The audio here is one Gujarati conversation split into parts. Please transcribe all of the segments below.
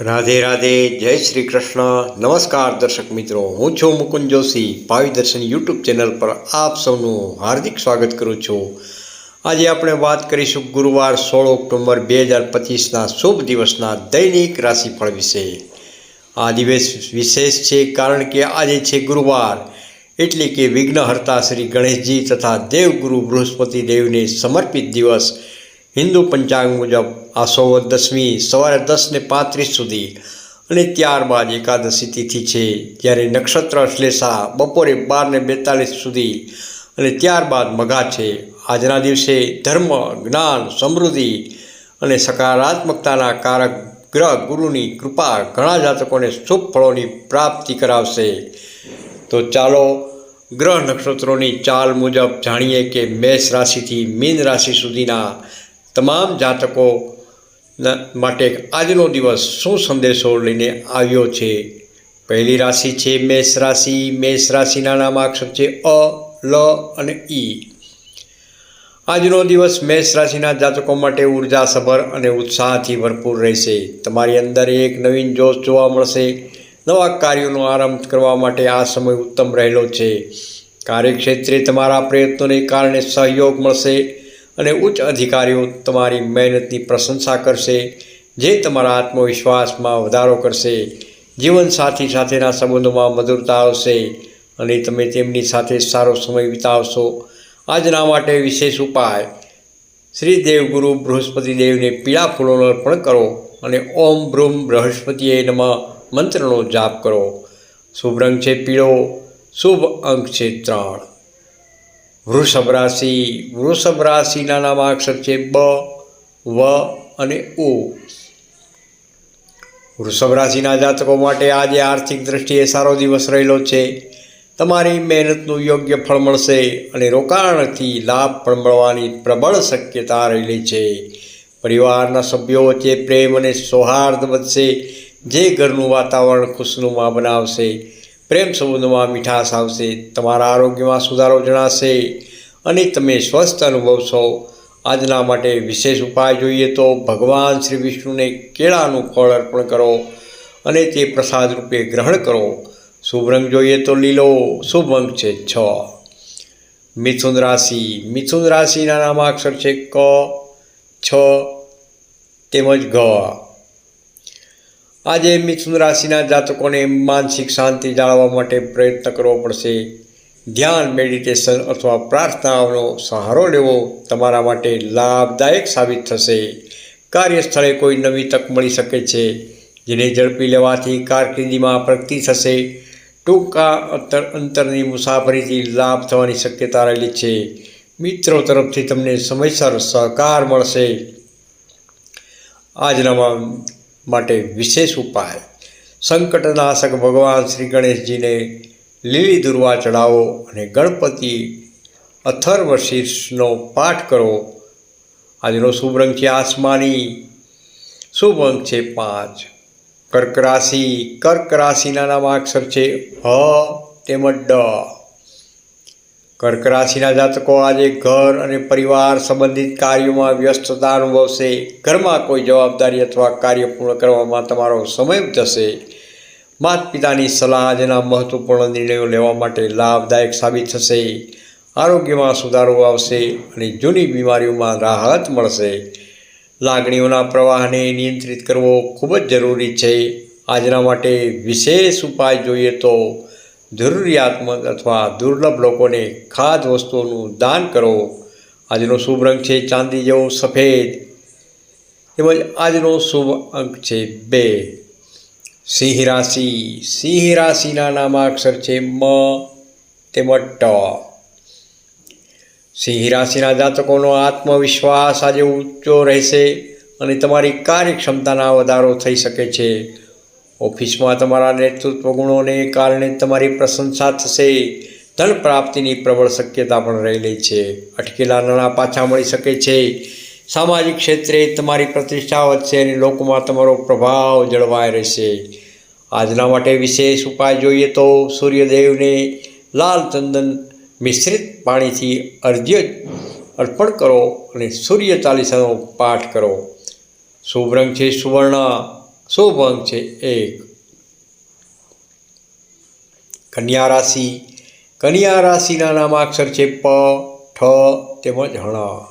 રાધે રાધે, જય શ્રી કૃષ્ણ. નમસ્કાર દર્શક મિત્રો, હું છું મુકુંદ જોશી. ભાવિ દર્શન યુટ્યુબ ચેનલ પર આપ સૌનું હાર્દિક સ્વાગત કરું છું. આજે આપણે વાત કરીશું ગુરુવાર સોળ ઓક્ટોબર બે હજાર પચીસના શુભ દિવસના દૈનિક રાશિફળ વિશે. આ દિવસ વિશેષ છે કારણ કે આજે છે ગુરુવાર. એટલે કે વિઘ્નહર્તા શ્રી ગણેશજી તથા દેવગુરુ બૃહસ્પતિ દેવને સમર્પિત દિવસ. હિન્દુ પંચાંગ મુજબ આસો દસમી સવારે દસને પાંત્રીસ સુધી અને ત્યારબાદ એકાદશી તિથિ છે, જ્યારે નક્ષત્ર શ્લેષા બપોરે બારને બેતાલીસ સુધી અને ત્યારબાદ મઘા છે. આજના દિવસે ધર્મ, જ્ઞાન, સમૃદ્ધિ અને સકારાત્મકતાના કારક ગ્રહ ગુરુની કૃપા ઘણા જાતકોને શુભ ફળોની પ્રાપ્તિ કરાવશે. તો ચાલો ગ્રહ નક્ષત્રોની ચાલ મુજબ જાણીએ કે મેષ રાશિથી મીન રાશિ સુધીના તમામ જાતકો માટે આજનો દિવસ શું સંદેશો લઈને આવ્યો છે? પહેલી રાશિ છે મેષ રાશિ. મેષ રાશિના નામાક્ષર છે અ, લ અને ઈ. આજનો દિવસ મેષ રાશિના જાતકો માટે ઉર્જાસભર અને ઉત્સાહથી ભરપૂર રહેશે. તમારી અંદર એક નવીન જોશ જોવા મળશે. નવા કાર્યોનો આરંભ કરવા માટે આ સમય ઉત્તમ રહેલો છે. કાર્યક્ષેત્રે તમારા પ્રયત્નોને કારણે સહયોગ મળશે. અને ઉચ્ચ અધિકારીઓ તમારી મહેનતની પ્રશંસા કરશે, જે તમારા આત્મવિશ્વાસમાં વધારો કરશે જીવનસાથી સાથેના સંબંધોમાં મધુરતા આવશે, અને તમે તેમની સાથે સારો સમય વિતાવશો. આજના માટે વિશેષ ઉપાય, શ્રી દેવગુરુ બૃહસ્પતિ દેવને પીળા ફૂલોનો અર્પણ કરો અને ઓમ બ્રહ્મ બૃહસ્પતિએ નમ મંત્રનો જાપ કરો. શુભ રંગ છે પીળો, શુભ અંક છે ત્રણ. વૃષભ રાશિ, વૃષભ રાશિના નામાક્ષર છે બ, વ અને ઉ. વૃષભ રાશિના જાતકો માટે આજે આર્થિક દૃષ્ટિએ સારો દિવસ રહેલો છે. તમારી મહેનતનું યોગ્ય ફળ મળશે અને રોકાણથી લાભ પણ મળવાની પ્રબળ શક્યતા રહેલી છે. પરિવારના સભ્યો વચ્ચે પ્રેમ અને સૌહાર્દ વધશે, જે ઘરનું વાતાવરણ ખુશનુમા બનાવશે. પ્રેમ સંબંધોમાં મીઠાશ આવશે, તમારા આરોગ્યમાં સુધારો જણાશે અને તમે સ્વસ્થ અનુભવશો. આજના માટે વિશેષ ઉપાય જોઈએ તો ભગવાન શ્રી વિષ્ણુને કેળાનું ફળ અર્પણ કરો અને તે પ્રસાદ રૂપે ગ્રહણ કરો. શુભ રંગ જોઈએ તો લીલો, શુભ અંક છે છ. મિથુન રાશિ, મિથુન રાશિના નામાક્ષર છે ક, છ, તેમજ ગ આજે મિથુન રાશિના જાતકોને માનસિક શાંતિ જાળવવા માટે પ્રયત્ન કરવો પડશે. ધ્યાન મેડિટેશન અથવા પ્રાર્થનાઓનો સહારો લેવો તમારા માટે લાભદાયક સાબિત થશે. કાર્યસ્થળે કોઈ નવી તક મળી શકે છે, જેને ઝડપી લેવાથી કારકિર્દીમાં પ્રગતિ થશે. ટૂંકા અંતર, અંતરની મુસાફરીથી લાભ થવાની શક્યતા રહેલી છે. મિત્રો તરફથી તમને સમયસર સહકાર મળશે. આજના માટે વિશેષ ઉપાય. સંકટનાશક ભગવાન શ્રી ગણેશજીને લીલી દુર્વા ચડાવો અને ગણપતિ અથર્વ પાઠ કરો. આજનો શુભ રંગ છે આસમાની. શુભ અંક છે પાંચ. કર્ક રાશિ. કર્ક રાશિના નામ અક્ષર છે હ તેમજ ડ. કર્ક રાશિના જાતકો આજે ઘર અને પરિવાર સંબંધિત કાર્યોમાં વ્યસ્તતા અનુભવશે. ઘરમાં કોઈ જવાબદારી અથવા કાર્ય પૂર્ણ કરવામાં તમારો સમય જશે. માતા પિતાની સલાહ આજના મહત્વપૂર્ણ નિર્ણયો લેવા માટે લાભદાયક સાબિત થશે. આરોગ્યમાં સુધારો આવશે અને જૂની બીમારીઓમાં રાહત મળશે. લાગણીઓના પ્રવાહને નિયંત્રિત કરવો ખૂબ જ જરૂરી છે. આજના માટે વિશેષ ઉપાય જોઈએ તો જરૂરિયાતમંદ અથવા દુર્લભ લોકોને ખાદ વસ્તુઓનું દાન કરો. આજનો શુભ રંગ છે ચાંદી, જેવો સફેદ. તેમજ આજનો શુભ અંક છે બે. સિંહ રાશિ. સિંહ રાશિના નામાક્ષર છે મ તેમજ ટ. સિંહ રાશિના જાતકોનો આત્મવિશ્વાસ આજે ઊંચો રહેશે અને તમારી કાર્યક્ષમતાના વધારો થઈ શકે છે. ઓફિસમાં તમારા નેતૃત્વ ગુણોને કારણે તમારી પ્રશંસા થશે. ધન પ્રાપ્તિની પ્રબળ શક્યતા પણ રહેલી છે. અટકેલા નાણાં પાછા મળી શકે છે. સામાજિક ક્ષેત્રે તમારી પ્રતિષ્ઠા વધશે અને લોકોમાં તમારો પ્રભાવ જળવાઈ રહેશે. આજના માટે વિશેષ ઉપાય જોઈએ તો સૂર્યદેવને લાલ ચંદન મિશ્રિત પાણીથી અર્ધ્ય અર્પણ કરો અને સૂર્ય ચાલીસાનો પાઠ કરો. શુભ રંગ છે સુવર્ણ. શુભ ભંગ છે એક. કન્યા રાશિ. કન્યા રાશિના નામાક્ષર છે પ, ઠ તેમજ હણ.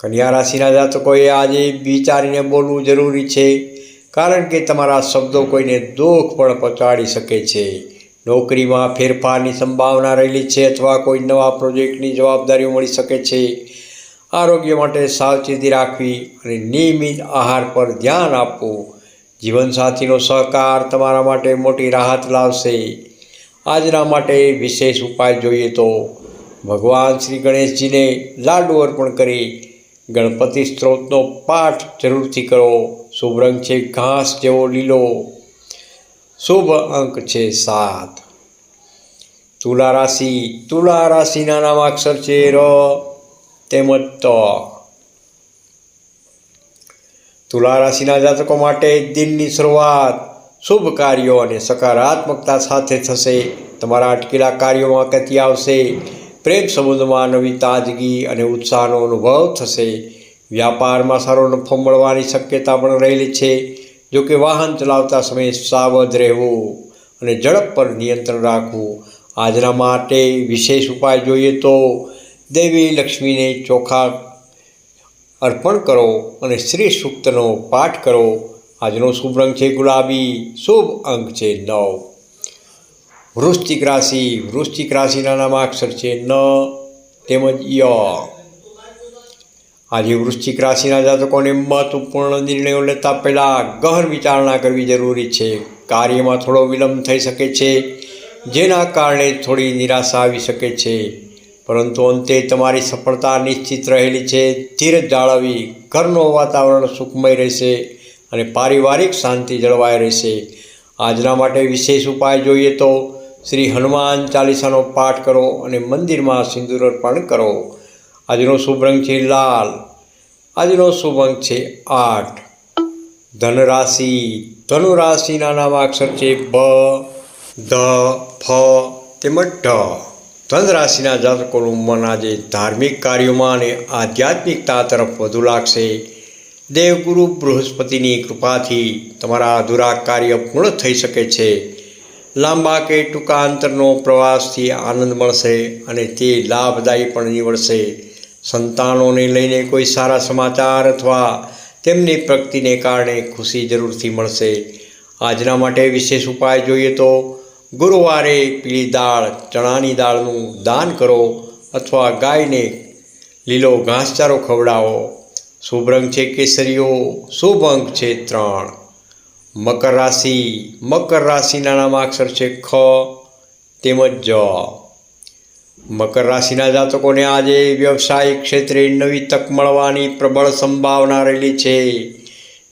કન્યા રાશિના જાતકોએ આજે વિચારીને બોલવું જરૂરી છે, કારણ કે તમારા શબ્દો કોઈને દુઃખ પણ પહોંચાડી શકે છે. નોકરીમાં ફેરફારની સંભાવના રહેલી છે અથવા કોઈ નવા પ્રોજેક્ટની જવાબદારીઓ મળી શકે છે. આરોગ્ય માટે સાવચેતી રાખવી અને નિયમિત આહાર પર ધ્યાન આપવું. જીવનસાથીનો સહકાર તમારા માટે મોટી રાહત લાવશે. આજના માટે વિશેષ ઉપાય જોઈએ તો ભગવાન શ્રી ગણેશજીને લાડુ અર્પણ કરી ગણપતિ સ્ત્રોતનો પાઠ જરૂરથી કરો. શુભ રંગ છે ઘાસ જેવો લીલો. શુભ અંક છે સાત. તુલા રાશિ, તુલા રાશિના નામ અક્ષર છે ર. તેમજ તુલા રાશિના જાતકો માટે દિનની શરૂઆત શુભ કાર્યો અને સકારાત્મકતા સાથે થશે. તમારા અટકેલા કાર્યોમાં ગતિ આવશે. પ્રેમ સંબંધમાં નવી તાજગી અને ઉત્સાહનો અનુભવ થશે. વ્યાપારમાં સારો નફો મળવાની શક્યતા પણ રહેલી છે. જો કે વાહન ચલાવતા સમયે સાવધ રહેવું અને ઝડપ પર નિયંત્રણ રાખવું આજના માટે વિશેષ ઉપાય જોઈએ તો દેવી લક્ષ્મીને ચોખા અર્પણ કરો અને શ્રી સૂક્તનો પાઠ કરો. આજનો શુભ રંગ છે ગુલાબી, શુભ અંક છે નવ. વૃશ્ચિક રાશિ, વૃશ્ચિક રાશિના નામાક્ષર છે ન તેમજ ય. આજે વૃશ્ચિક રાશિના જાતકોને મહત્વપૂર્ણ નિર્ણયો લેતા પહેલાં ગહન વિચારણા કરવી જરૂરી છે. કાર્યમાં થોડો વિલંબ થઈ શકે છે, જેના કારણે થોડી નિરાશા આવી શકે છે. પરંતુ અંતે તમારી સફળતા નિશ્ચિત રહેલી છે. ધીરજ જાળવવી ઘરનું વાતાવરણ સુખમય રહેશે અને પારિવારિક શાંતિ જળવાઈ રહેશે. આજના માટે વિશેષ ઉપાય જોઈએ તો શ્રી હનુમાન ચાલીસાનો પાઠ કરો અને મંદિરમાં સિંદૂર અર્પણ કરો. આજનો શુભ રંગ છે લાલ. આજનો શુભ અંક છે આઠ. ધનરાશિ. ધનુરાશિના નામાક્ષર છે બ, ધ, ફ, તેમજ ઢ. ધન રાશિના જાતકોનું મન આજે ધાર્મિક કાર્યોમાં અને આધ્યાત્મિકતા તરફ વધુ લાગશે, દેવગુરુ બૃહસ્પતિની કૃપાથી તમારા અધૂરા કાર્ય પૂર્ણ થઈ શકે છે. લાંબા કે ટૂંકા અંતરનો પ્રવાસથી આનંદ મળશે અને તે લાભદાયી પણ નીવડશે. સંતાનોને લઈને કોઈ સારા સમાચાર અથવા તેમની પ્રગતિને કારણે ખુશી જરૂરથી મળશે. આજના માટે વિશેષ ઉપાય જોઈએ તો ગુરુવારે પીળી દાળ, ચણાની દાળનું દાન કરો અથવા ગાયને લીલો ઘાસચારો ખવડાવો. શુભ રંગ છે કેસરીઓ, શુભ અંક છે ત્રણ. મકર રાશિ, મકર રાશિના નામાક્ષર છે ખ, તેમજ જ. મકર રાશિના જાતકોને આજે વ્યવસાયિક ક્ષેત્રે નવી તક મળવાની પ્રબળ સંભાવના રહેલી છે.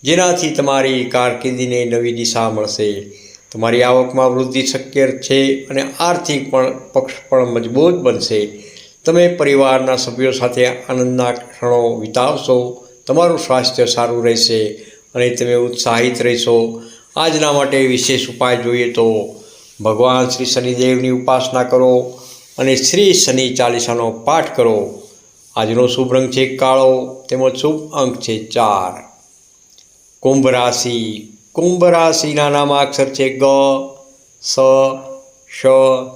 જેનાથી તમારી કારકિર્દીને નવી દિશા મળશે. તમારી આવકમાં વૃદ્ધિ શક્ય છે અને આર્થિક પણ પક્ષ પણ મજબૂત બનશે. તમે પરિવારના સભ્યો સાથે આનંદના ક્ષણો વિતાવશો, તમારું સ્વાસ્થ્ય સારું રહેશે અને તમે ઉત્સાહિત રહેશો. આજના માટે વિશેષ ઉપાય જોઈએ તો ભગવાન શ્રી શનિદેવની ઉપાસના કરો અને શ્રી શનિ ચાલીસાનો પાઠ કરો. આજનો શુભ રંગ છે કાળો, તેમજ શુભ અંક છે ચાર. કુંભ રાશિ કુંભ રાશિના નામાક્ષર છે ગ, સ, શ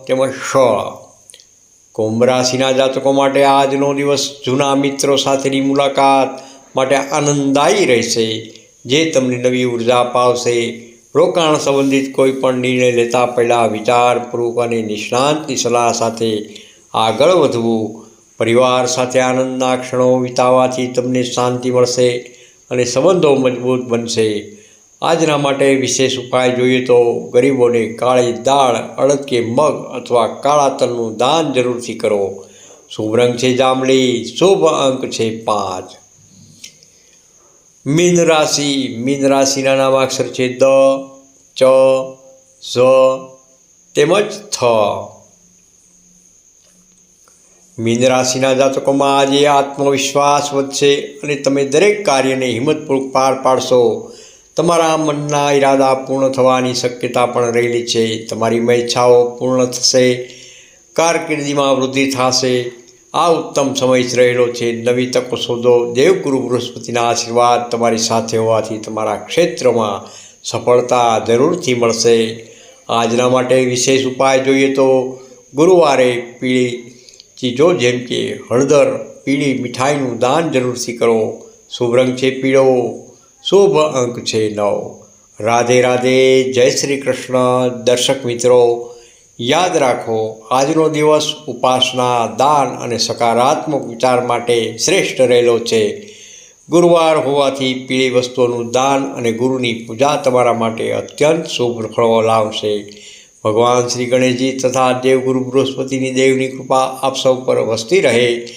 તેમજ શ કુંભ રાશિના જાતકો માટે આજનો દિવસ જૂના મિત્રો સાથેની મુલાકાત માટે આનંદદાયી રહેશે. જે તમને નવી ઊર્જા અપાવશે. રોકાણ સંબંધિત કોઈ પણ નિર્ણય લેતા પહેલાં વિચારપૂર્વક અને નિષ્ણાંતની સલાહ સાથે આગળ વધવું. પરિવાર સાથે આનંદના ક્ષણો વિતાવવાથી તમને શાંતિ મળશે અને સંબંધો મજબૂત બનશે. આજના માટે વિશેષ ઉપાય જોઈએ તો ગરીબોને કાળી દાળ અડદ કે મગ અથવા કાળા તલનું દાન જરૂરથી કરો. શુભ રંગ છે જાંબલી, શુભ અંક છે પાંચ. મીન રાશિ. મીન રાશિના નામાક્ષર છે દ, ચ, ઝ, તેમજ થ. મીન રાશિના જાતકોમાં આજે આત્મવિશ્વાસ વધશે અને તમે દરેક કાર્યને હિંમતપૂર્વક પાર પાડશો. તમારા મનના ઈરાદા પૂર્ણ થવાની શક્યતા પણ રહેલી છે. તમારી ઈચ્છાઓ પૂર્ણ થશે. કારકિર્દીમાં વૃદ્ધિ થશે. આ ઉત્તમ સમય રહેલો છે. નવી તકો શોધો. દેવગુરુ બૃહસ્પતિના આશીર્વાદ તમારી સાથે હોવાથી તમારા ક્ષેત્રમાં સફળતા જરૂરથી મળશે. આજના માટે વિશેષ ઉપાય જોઈએ તો ગુરુવારે પીળી ચીજો જેમ કે હળદર, પીળી મીઠાઈનું દાન જરૂરથી કરો. શુભ રંગ છે પીળો. શુભ અંક છે નવ. રાધે રાધે, જય શ્રી કૃષ્ણ દર્શક મિત્રો, યાદ રાખો, આજનો દિવસ ઉપાસના, દાન અને સકારાત્મક વિચાર માટે શ્રેષ્ઠ રહેલો છે. ગુરુવાર હોવાથી પીળી વસ્તુઓનું દાન અને ગુરુની પૂજા તમારા માટે અત્યંત શુભ ફળો લાવશે. ભગવાન શ્રી ગણેશજી તથા દેવગુરુ બૃહસ્પતિની દેવની કૃપા આપ સૌ પર વસતી રહે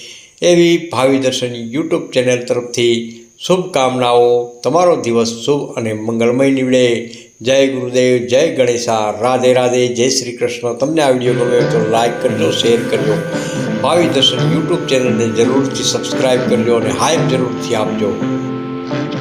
એવી ભાવિ દર્શન યુટ્યુબ ચેનલ તરફથી શુભકામનાઓ. તમારો દિવસ શુભ અને મંગળમય નીવડે. જય ગુરુદેવ, જય ગણેશા. રાધે રાધે, જય શ્રી કૃષ્ણ. તમને આ વીડિયો ગમે તો લાઈક કરજો શેર કરજો. ભાવિ દર્શન યુટ્યુબ ચેનલને જરૂરથી સબસ્ક્રાઈબ કરજો અને હાઈપ જરૂરથી આપજો.